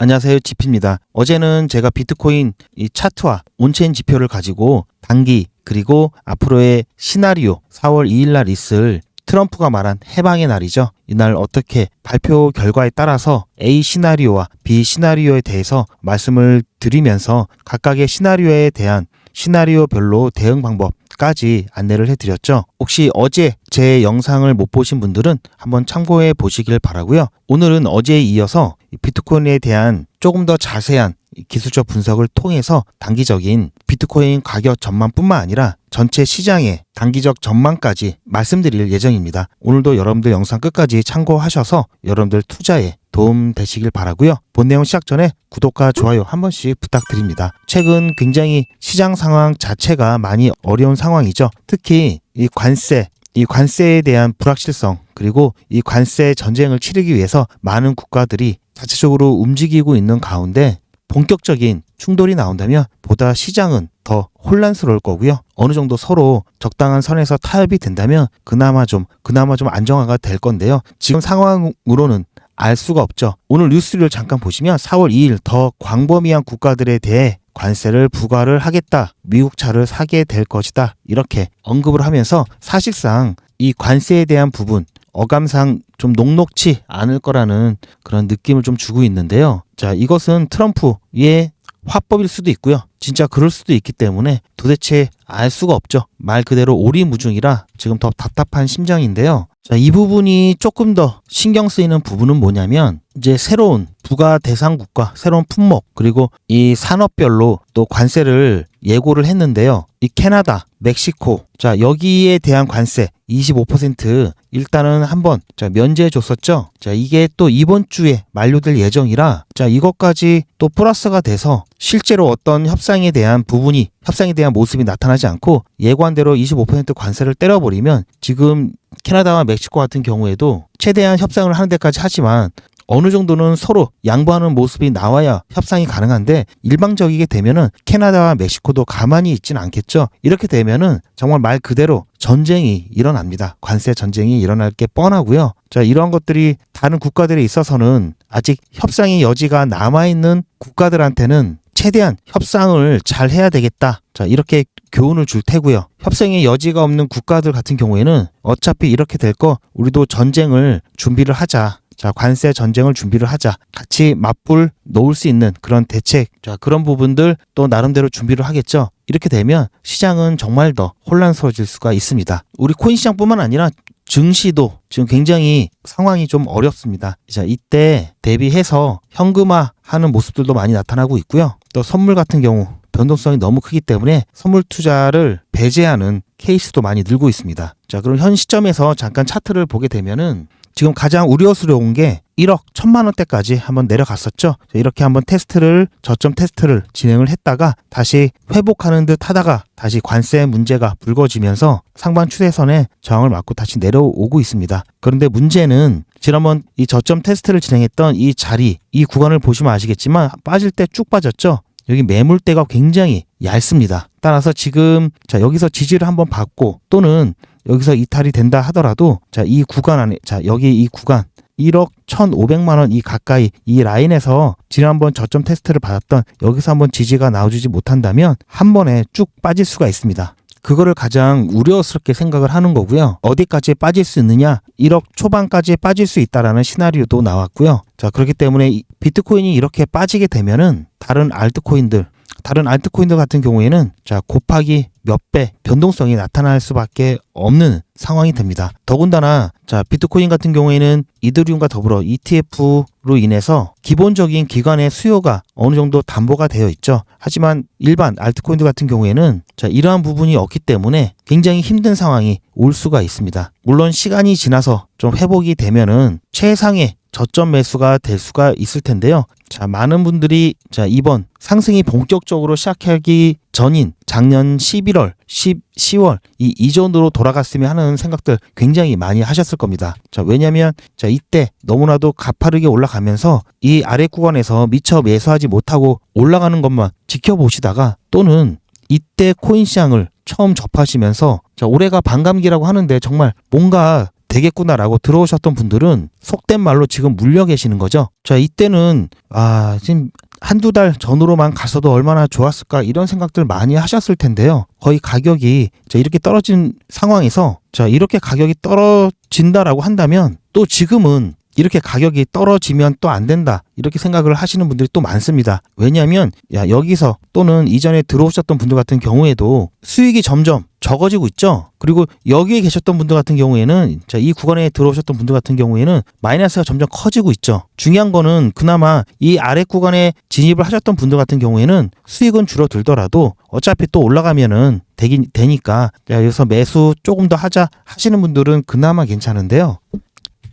안녕하세요. 지피입니다. 어제는 제가 비트코인 이 차트와 온체인 지표를 가지고 단기 그리고 앞으로의 시나리오 4월 2일 날 있을 트럼프가 말한 해방의 날이죠. 이날 어떻게 발표 결과에 따라서 A 시나리오와 B 시나리오에 대해서 말씀을 드리면서 각각의 시나리오에 대한 시나리오별로 대응 방법까지 안내를 해드렸죠. 혹시 어제 제 영상을 못 보신 분들은 한번 참고해 보시길 바라고요. 오늘은 어제에 이어서 이 비트코인에 대한 조금 더 자세한 이 기술적 분석을 통해서 단기적인 비트코인 가격 전망뿐만 아니라 전체 시장의 단기적 전망까지 말씀드릴 예정입니다. 오늘도 여러분들 영상 끝까지 참고하셔서 여러분들 투자에 도움 되시길 바라고요. 본 내용 시작 전에 구독과 좋아요 한 번씩 부탁드립니다. 최근 굉장히 시장 상황 자체가 많이 어려운 상황이죠. 특히 이 관세 이 관세에 대한 불확실성 그리고 이 관세 전쟁을 치르기 위해서 많은 국가들이 자체적으로 움직이고 있는 가운데 본격적인 충돌이 나온다면 보다 시장은 더 혼란스러울 거고요. 어느 정도 서로 적당한 선에서 타협이 된다면 그나마 좀 그나마 좀 안정화가 될 건데요. 지금 상황으로는 알 수가 없죠. 오늘 뉴스를 잠깐 보시면 4월 2일 더 광범위한 국가들에 대해 관세를 부과를 하겠다. 미국 차를 사게 될 것이다. 이렇게 언급을 하면서 사실상 이 관세에 대한 부분 어감상 좀 녹록치 않을 거라는 그런 느낌을 좀 주고 있는데요. 자, 이것은 트럼프의 화법일 수도 있고요. 진짜 그럴 수도 있기 때문에 도대체 알 수가 없죠. 말 그대로 오리무중이라 지금 더 답답한 심정인데요. 자, 이 부분이 조금 더 신경 쓰이는 부분은 뭐냐면 이제 새로운 부가 대상국과 새로운 품목 그리고 이 산업별로 또 관세를 예고를 했는데요. 이 캐나다, 멕시코 자 여기에 대한 관세 25% 일단은 한번 자 면제해 줬었죠. 자 이게 또 이번 주에 만료될 예정이라 자 이것까지 또 플러스가 돼서 실제로 어떤 협상 에 대한 부분이 협상에 대한 모습이 나타나지 않고 예관대로 25% 관세를 때려버리면 지금 캐나다와 멕시코 같은 경우에도 최대한 협상을 하는 데까지 하지만 어느 정도는 서로 양보하는 모습이 나와야 협상이 가능한데 일방적이게 되면은 캐나다와 멕시코도 가만히 있진 않겠죠. 이렇게 되면은 정말 말 그대로 전쟁이 일어납니다. 관세 전쟁이 일어날 게 뻔하고요. 자, 이러한 것들이 다른 국가들에 있어서는 아직 협상의 여지가 남아있는 국가들한테는 최대한 협상을 잘 해야 되겠다. 자, 이렇게 교훈을 줄 테고요. 협상의 여지가 없는 국가들 같은 경우에는 어차피 이렇게 될 거 우리도 전쟁을 준비를 하자. 자, 관세 전쟁을 준비를 하자. 같이 맞불 놓을 수 있는 그런 대책. 자, 그런 부분들 또 나름대로 준비를 하겠죠. 이렇게 되면 시장은 정말 더 혼란스러워질 수가 있습니다. 우리 코인 시장뿐만 아니라 증시도 지금 굉장히 상황이 좀 어렵습니다. 자, 이때 대비해서 현금화 하는 모습들도 많이 나타나고 있고요. 또 선물 같은 경우 변동성이 너무 크기 때문에 선물 투자를 배제하는 케이스도 많이 늘고 있습니다. 자, 그럼 현 시점에서 잠깐 차트를 보게 되면은 지금 가장 우려스러운 게 1억 1천만 원대까지 한번 내려갔었죠. 이렇게 한번 테스트를 저점 테스트를 진행을 했다가 다시 회복하는 듯 하다가 다시 관세 문제가 불거지면서 상반 추세선에 저항을 맞고 다시 내려오고 있습니다. 그런데 문제는 지난번 이 저점 테스트를 진행했던 이 자리, 이 구간을 보시면 아시겠지만 빠질 때 쭉 빠졌죠. 여기 매물대가 굉장히 얇습니다. 따라서 지금 자 여기서 지지를 한번 받고 또는 여기서 이탈이 된다 하더라도 자 이 구간 안에 자 여기 이 구간 1억 1,500만 원 이 가까이 이 라인에서 지난번 저점 테스트를 받았던 여기서 한번 지지가 나와주지 못한다면 한 번에 쭉 빠질 수가 있습니다. 그거를 가장 우려스럽게 생각을 하는 거고요. 어디까지 빠질 수 있느냐? 1억 초반까지 빠질 수 있다라는 시나리오도 나왔고요. 자, 그렇기 때문에 비트코인이 이렇게 빠지게 되면은 다른 알트코인들 다른 알트코인들 같은 경우에는 자 곱하기 몇 배 변동성이 나타날 수밖에 없는 상황이 됩니다. 더군다나 자 비트코인 같은 경우에는 이더리움과 더불어 ETF로 인해서 기본적인 기관의 수요가 어느 정도 담보가 되어 있죠. 하지만 일반 알트코인들 같은 경우에는 자 이러한 부분이 없기 때문에 굉장히 힘든 상황이 올 수가 있습니다. 물론 시간이 지나서 좀 회복이 되면은 최상의 저점 매수가 될 수가 있을 텐데요. 자, 많은 분들이 자, 이번 상승이 본격적으로 시작하기 전인 작년 11월, 10, 10월 이 이전으로 돌아갔으면 하는 생각들 굉장히 많이 하셨을 겁니다. 자, 왜냐면 자, 이때 너무나도 가파르게 올라가면서 이 아래 구간에서 미처 매수하지 못하고 올라가는 것만 지켜보시다가 또는 이때 코인 시장을 처음 접하시면서 자, 올해가 반감기라고 하는데 정말 뭔가 되겠구나라고 들어오셨던 분들은 속된 말로 지금 물려 계시는 거죠. 자, 이때는 아, 지금 한두 달 전으로만 갔어도 얼마나 좋았을까 이런 생각들 많이 하셨을 텐데요. 거의 가격이 자, 이렇게 떨어진 상황에서 자, 이렇게 가격이 떨어진다라고 한다면 또 지금은 이렇게 가격이 떨어지면 또 안 된다. 이렇게 생각을 하시는 분들이 또 많습니다. 왜냐하면 야, 여기서 또는 이전에 들어오셨던 분들 같은 경우에도 수익이 점점 적어지고 있죠. 그리고 여기에 계셨던 분들 같은 경우에는 자, 이 구간에 들어오셨던 분들 같은 경우에는 마이너스가 점점 커지고 있죠. 중요한 거는 그나마 이 아래 구간에 진입을 하셨던 분들 같은 경우에는 수익은 줄어들더라도 어차피 또 올라가면은 되긴 되니까 야, 여기서 매수 조금 더 하자 하시는 분들은 그나마 괜찮은데요.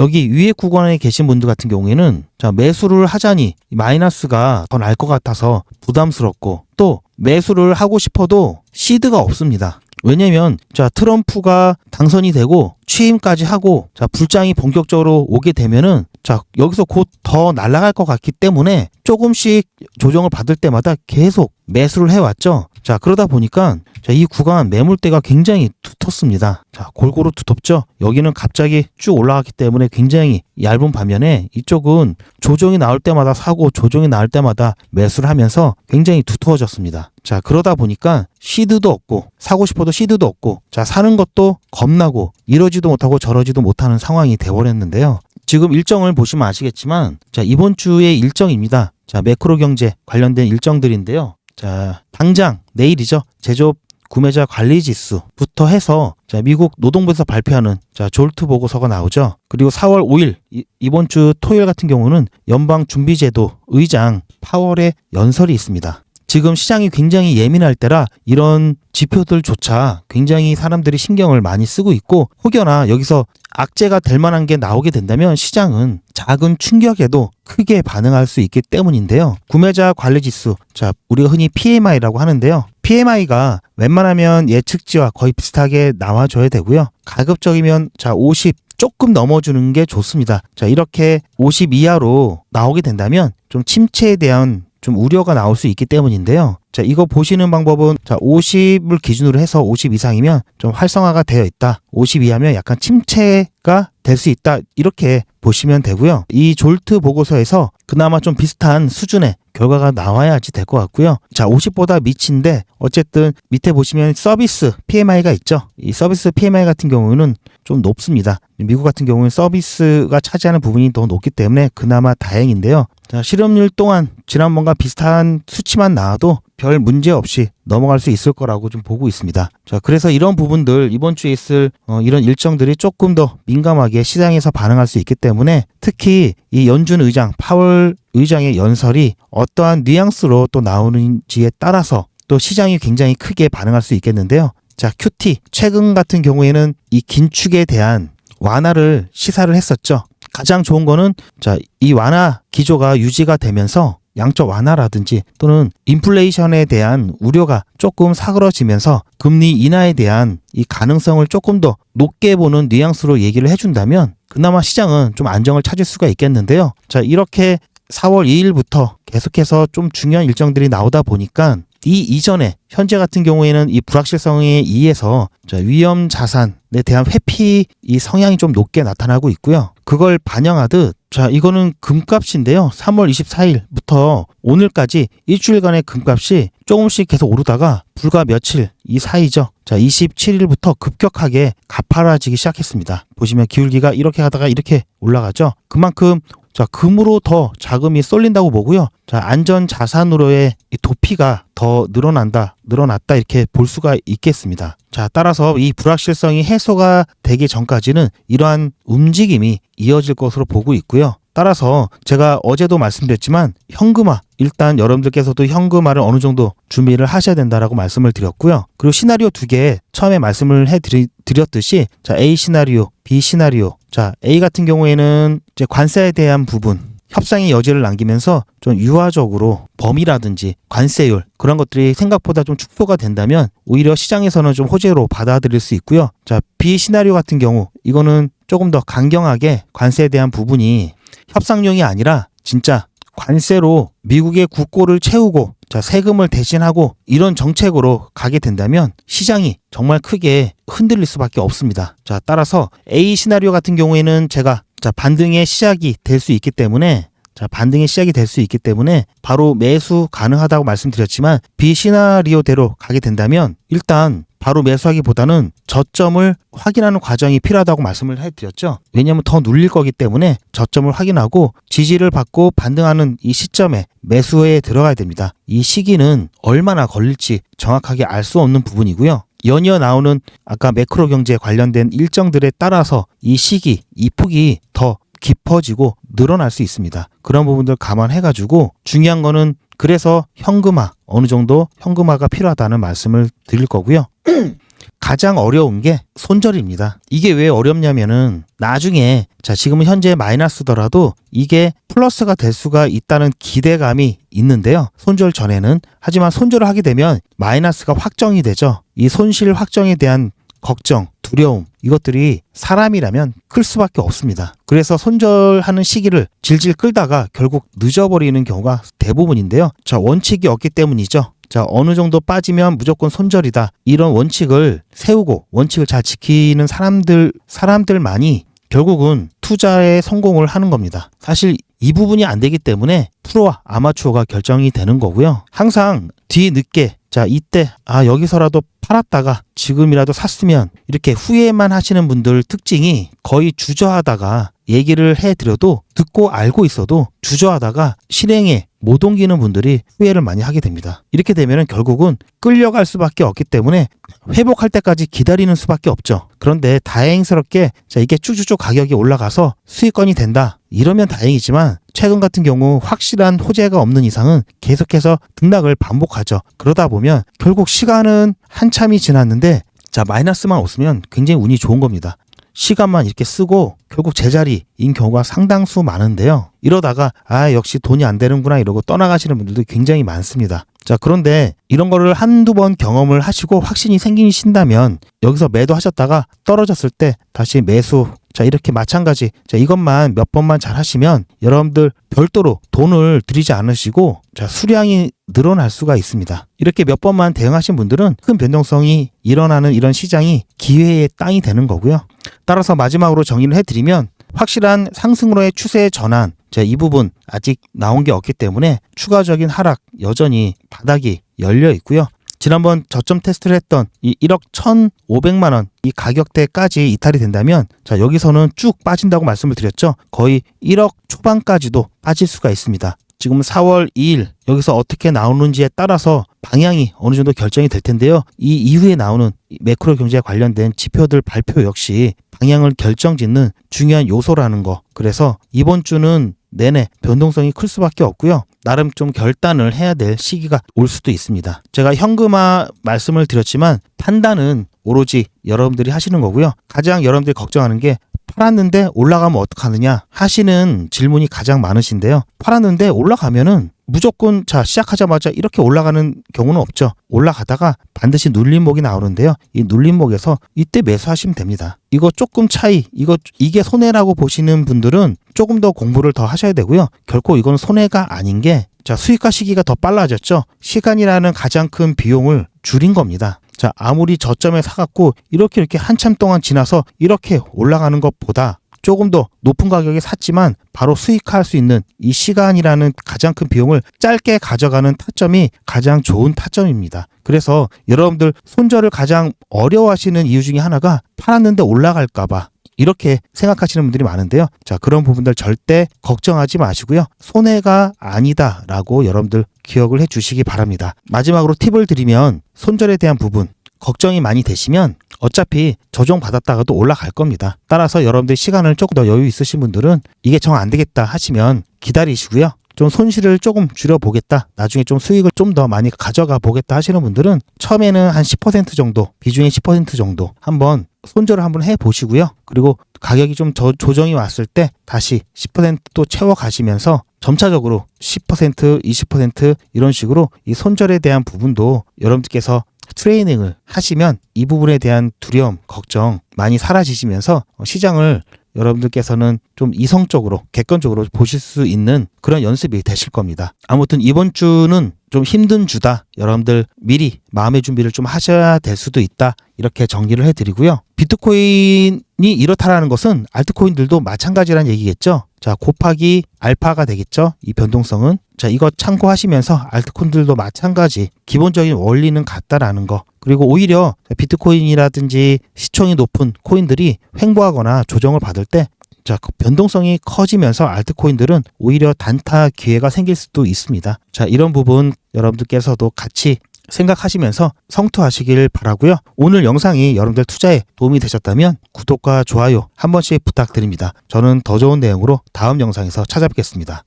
여기 위에 구간에 계신 분들 같은 경우에는 자 매수를 하자니 마이너스가 더 날 것 같아서 부담스럽고 또 매수를 하고 싶어도 시드가 없습니다. 왜냐면 자 트럼프가 당선이 되고 취임까지 하고 자 불장이 본격적으로 오게 되면은 자 여기서 곧 더 날아갈 것 같기 때문에 조금씩 조정을 받을 때마다 계속 매수를 해왔죠. 자 그러다 보니까 자, 이 구간 매물대가 굉장히 두텁습니다. 자, 골고루 두텁죠? 여기는 갑자기 쭉 올라갔기 때문에 굉장히 얇은 반면에 이쪽은 조정이 나올 때마다 사고 조정이 나올 때마다 매수를 하면서 굉장히 두터워졌습니다. 자, 그러다 보니까 시드도 없고 사고 싶어도 시드도 없고 자, 사는 것도 겁나고 이러지도 못하고 저러지도 못하는 상황이 돼버렸는데요. 지금 일정을 보시면 아시겠지만 자, 이번 주의 일정입니다. 자, 매크로 경제 관련된 일정들인데요. 자, 당장 내일이죠. 제조업 구매자 관리 지수부터 해서 자, 미국 노동부에서 발표하는 자, 졸트 보고서가 나오죠. 그리고 4월 5일 이, 번주 토요일 같은 경우는 연방 준비제도 의장 파월의 연설이 있습니다. 지금 시장이 굉장히 예민할 때라 이런 지표들조차 굉장히 사람들이 신경을 많이 쓰고 있고 혹여나 여기서 악재가 될 만한 게 나오게 된다면 시장은 작은 충격에도 크게 반응할 수 있기 때문인데요. 구매자 관리 지수, 자, 우리가 흔히 PMI라고 하는데요. PMI가 웬만하면 예측치와 거의 비슷하게 나와줘야 되고요. 가급적이면 자, 50 조금 넘어주는 게 좋습니다. 자, 이렇게 50 이하로 나오게 된다면 좀 침체에 대한 좀 우려가 나올 수 있기 때문인데요. 자, 이거 보시는 방법은 자, 50을 기준으로 해서 50 이상이면 좀 활성화가 되어 있다. 50 이하면 약간 침체가 될 수 있다. 이렇게 보시면 되고요. 이 졸트 보고서에서 그나마 좀 비슷한 수준의 결과가 나와야지 될 것 같고요. 자, 50보다 미치인데 어쨌든 밑에 보시면 서비스 PMI가 있죠. 이 서비스 PMI 같은 경우는 좀 높습니다. 미국 같은 경우는 서비스가 차지하는 부분이 더 높기 때문에 그나마 다행인데요. 자, 실업률 또한 지난번과 비슷한 수치만 나와도 별 문제 없이 넘어갈 수 있을 거라고 좀 보고 있습니다. 자, 그래서 이런 부분들 이번 주에 있을 어, 이런 일정들이 조금 더 민감하게 시장에서 반응할 수 있기 때문에 특히 이 연준 의장 파월 의장의 연설이 어떠한 뉘앙스로 또 나오는지에 따라서 또 시장이 굉장히 크게 반응할 수 있겠는데요. 자, QT 최근 같은 경우에는 이 긴축에 대한 완화를 시사를 했었죠. 가장 좋은 거는 자, 이 완화 기조가 유지가 되면서 양적 완화라든지 또는 인플레이션에 대한 우려가 조금 사그러지면서 금리 인하에 대한 이 가능성을 조금 더 높게 보는 뉘앙스로 얘기를 해준다면 그나마 시장은 좀 안정을 찾을 수가 있겠는데요. 자, 이렇게 4월 2일부터 계속해서 좀 중요한 일정들이 나오다 보니까 이 이전에 현재 같은 경우에는 이 불확실성에 의해서 위험 자산에 대한 회피 이 성향이 좀 높게 나타나고 있고요. 그걸 반영하듯 자 이거는 금값인데요. 3월 24일부터 오늘까지 일주일간의 금값이 조금씩 계속 오르다가 불과 며칠 이 사이죠. 자 27일부터 급격하게 가파라지기 시작했습니다. 보시면 기울기가 이렇게 가다가 이렇게 올라가죠. 그만큼 자, 금으로 더 자금이 쏠린다고 보고요. 자, 안전 자산으로의 도피가 더 늘어난다, 늘어났다 이렇게 볼 수가 있겠습니다. 자, 따라서 이 불확실성이 해소가 되기 전까지는 이러한 움직임이 이어질 것으로 보고 있고요. 따라서 제가 어제도 말씀드렸지만 현금화 일단 여러분들께서도 현금화를 어느 정도 준비를 하셔야 된다라고 말씀을 드렸고요. 그리고 시나리오 두 개 처음에 말씀을 해 드렸듯이 자 A 시나리오, B 시나리오. 자 A 같은 경우에는 이제 관세에 대한 부분 협상의 여지를 남기면서 좀 유화적으로 범위라든지 관세율 그런 것들이 생각보다 좀 축소가 된다면 오히려 시장에서는 좀 호재로 받아들일 수 있고요. 자 B 시나리오 같은 경우 이거는 조금 더 강경하게 관세에 대한 부분이 협상용이 아니라 진짜 관세로 미국의 국고를 채우고 자, 세금을 대신하고 이런 정책으로 가게 된다면 시장이 정말 크게 흔들릴 수밖에 없습니다. 자, 따라서 A 시나리오 같은 경우에는 제가 자, 반등의 시작이 될 수 있기 때문에 자, 반등의 시작이 될 수 있기 때문에 바로 매수 가능하다고 말씀드렸지만 B 시나리오대로 가게 된다면 일단 바로 매수하기보다는 저점을 확인하는 과정이 필요하다고 말씀을 해드렸죠. 왜냐하면 더 눌릴 거기 때문에 저점을 확인하고 지지를 받고 반등하는 이 시점에 매수에 들어가야 됩니다. 이 시기는 얼마나 걸릴지 정확하게 알 수 없는 부분이고요. 연이어 나오는 아까 매크로 경제에 관련된 일정들에 따라서 이 시기, 이 폭이 더 깊어지고 늘어날 수 있습니다. 그런 부분들 감안해가지고 중요한 거는 그래서 현금화 어느 정도 현금화가 필요하다는 말씀을 드릴 거고요. 가장 어려운 게 손절입니다. 이게 왜 어렵냐면은 나중에 자 지금은 현재 마이너스더라도 이게 플러스가 될 수가 있다는 기대감이 있는데요. 손절 전에는 하지만 손절을 하게 되면 마이너스가 확정이 되죠. 이 손실 확정에 대한 걱정, 두려움 이것들이 사람이라면 클 수밖에 없습니다. 그래서 손절하는 시기를 질질 끌다가 결국 늦어버리는 경우가 대부분인데요. 자 원칙이 없기 때문이죠. 자, 어느 정도 빠지면 무조건 손절이다. 이런 원칙을 세우고 원칙을 잘 지키는 사람들, 사람들만이 결국은 투자에 성공을 하는 겁니다. 사실 이 부분이 안 되기 때문에 프로와 아마추어가 결정이 되는 거고요. 항상 뒤늦게 자, 이때 아, 여기서라도 팔았다가 지금이라도 샀으면 이렇게 후회만 하시는 분들 특징이 거의 주저하다가 얘기를 해드려도 듣고 알고 있어도 주저하다가 실행에 못 옮기는 분들이 후회를 많이 하게 됩니다. 이렇게 되면 결국은 끌려갈 수밖에 없기 때문에 회복할 때까지 기다리는 수밖에 없죠. 그런데 다행스럽게 자 이게 쭉쭉쭉 가격이 올라가서 수익권이 된다. 이러면 다행이지만 최근 같은 경우 확실한 호재가 없는 이상은 계속해서 등락을 반복하죠. 그러다 보면 결국 시간은 한참이 지났는데 자 마이너스만 없으면 굉장히 운이 좋은 겁니다. 시간만 이렇게 쓰고 결국 제자리인 경우가 상당수 많은데요. 이러다가 아 역시 돈이 안 되는구나 이러고 떠나가시는 분들도 굉장히 많습니다. 자 그런데 이런 거를 한두 번 경험을 하시고 확신이 생기신다면 여기서 매도하셨다가 떨어졌을 때 다시 매수 자 이렇게 마찬가지 자 이것만 몇 번만 잘 하시면 여러분들 별도로 돈을 들이지 않으시고 자 수량이 늘어날 수가 있습니다. 이렇게 몇 번만 대응하신 분들은 큰 변동성이 일어나는 이런 시장이 기회의 땅이 되는 거고요. 따라서 마지막으로 정리를 해드리면 확실한 상승으로의 추세 전환 자, 이 부분 아직 나온 게 없기 때문에 추가적인 하락 여전히 바닥이 열려 있고요. 지난번 저점 테스트를 했던 이 1억 1,500만 원 이 가격대까지 이탈이 된다면 자, 여기서는 쭉 빠진다고 말씀을 드렸죠. 거의 1억 초반까지도 빠질 수가 있습니다. 지금 4월 2일 여기서 어떻게 나오는지에 따라서 방향이 어느 정도 결정이 될 텐데요. 이 이후에 나오는 매크로 경제에 관련된 지표들 발표 역시 방향을 결정짓는 중요한 요소라는 거. 그래서 이번 주는 내내 변동성이 클 수밖에 없고요. 나름 좀 결단을 해야 될 시기가 올 수도 있습니다. 제가 현금화 말씀을 드렸지만 판단은 오로지 여러분들이 하시는 거고요. 가장 여러분들이 걱정하는 게 팔았는데 올라가면 어떡하느냐 하시는 질문이 가장 많으신데요. 팔았는데 올라가면은 무조건 자 시작하자마자 이렇게 올라가는 경우는 없죠. 올라가다가 반드시 눌림목이 나오는데요. 이 눌림목에서 이때 매수하시면 됩니다. 이거 조금 차이, 이거 이게 손해라고 보시는 분들은 조금 더 공부를 더 하셔야 되고요. 결코 이건 손해가 아닌 게 자, 수익화 시기가 더 빨라졌죠. 시간이라는 가장 큰 비용을 줄인 겁니다. 자, 아무리 저점에 사갖고 이렇게 이렇게 한참 동안 지나서 이렇게 올라가는 것보다 조금 더 높은 가격에 샀지만 바로 수익할 수 있는 이 시간이라는 가장 큰 비용을 짧게 가져가는 타점이 가장 좋은 타점입니다. 그래서 여러분들 손절을 가장 어려워하시는 이유 중에 하나가 팔았는데 올라갈까봐 이렇게 생각하시는 분들이 많은데요. 자, 그런 부분들 절대 걱정하지 마시고요. 손해가 아니다라고 여러분들 기억을 해 주시기 바랍니다. 마지막으로 팁을 드리면 손절에 대한 부분 걱정이 많이 되시면 어차피 조정 받았다가도 올라갈 겁니다. 따라서 여러분들 시간을 조금 더 여유 있으신 분들은 이게 정 안 되겠다 하시면 기다리시고요. 좀 손실을 조금 줄여보겠다. 나중에 좀 수익을 좀 더 많이 가져가 보겠다 하시는 분들은 처음에는 한 10% 정도, 비중의 10% 정도 한번 손절을 한번 해 보시고요. 그리고 가격이 좀 저, 조정이 왔을 때 다시 10%또 채워 가시면서 점차적으로 10%, 20% 이런 식으로 이 손절에 대한 부분도 여러분들께서 트레이닝을 하시면 이 부분에 대한 두려움, 걱정 많이 사라지시면서 시장을 여러분들께서는 좀 이성적으로 객관적으로 보실 수 있는 그런 연습이 되실 겁니다. 아무튼 이번 주는 좀 힘든 주다. 여러분들 미리 마음의 준비를 좀 하셔야 될 수도 있다. 이렇게 정리를 해드리고요. 비트코인이 이렇다라는 것은 알트코인들도 마찬가지란 얘기겠죠. 자, 곱하기 알파가 되겠죠. 이 변동성은. 자, 이거 참고하시면서 알트코인들도 마찬가지 기본적인 원리는 같다라는 거. 그리고 오히려 비트코인이라든지 시총이 높은 코인들이 횡보하거나 조정을 받을 때 자, 그 변동성이 커지면서 알트코인들은 오히려 단타 기회가 생길 수도 있습니다. 자, 이런 부분 여러분들께서도 같이 생각하시면서 성투하시길 바라고요. 오늘 영상이 여러분들 투자에 도움이 되셨다면 구독과 좋아요 한 번씩 부탁드립니다. 저는 더 좋은 내용으로 다음 영상에서 찾아뵙겠습니다.